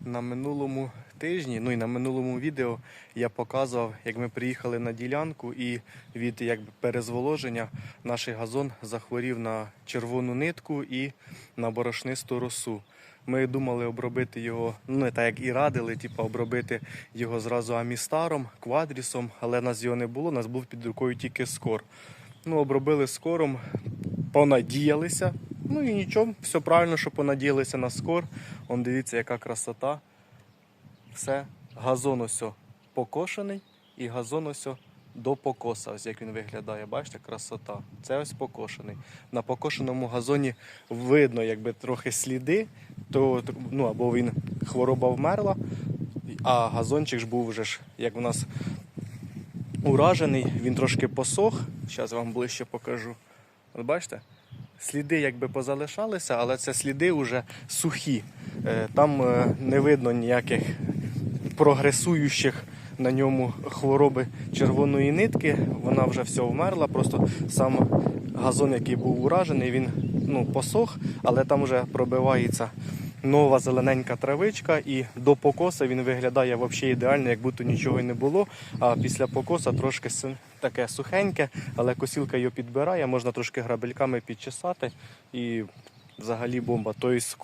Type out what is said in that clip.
На минулому тижні, ну і на минулому відео я показував, як ми приїхали на ділянку, і від якби перезволоження наш газон захворів на червону нитку і на борошнисту росу. Ми думали обробити його, ну не так як і радили, типу обробити його зразу амістаром, квадрісом, але нас його не було, нас був під рукою тільки скор. Ну, обробили скором, понадіялися. Ну і нічого, все правильно, що понадіялися на скор. Он дивіться, яка красота. Все, газон ось покошений і газон ось до покоса, ось як він виглядає. Бачите, красота. Це ось покошений. На покошеному газоні видно, якби трохи сліди, то ну або він хвороба вмерла, а газончик ж був вже ж, як в нас уражений, він трошки посох. Зараз вам ближче покажу. От бачите? Сліди якби позалишалися, але це сліди вже сухі. Е, Там е, не видно ніяких прогресуючих на ньому хвороби червоної нитки. Вона вже все вмерла. Просто сам газон, який був уражений, він ну, посох, але там вже пробивається нова зелененька травичка, і до покоса він виглядає взагалі ідеально, як будто нічого й не було. А після покоса трошки таке сухеньке, але косілка його підбирає, можна трошки грабельками підчесати і взагалі бомба. Тобто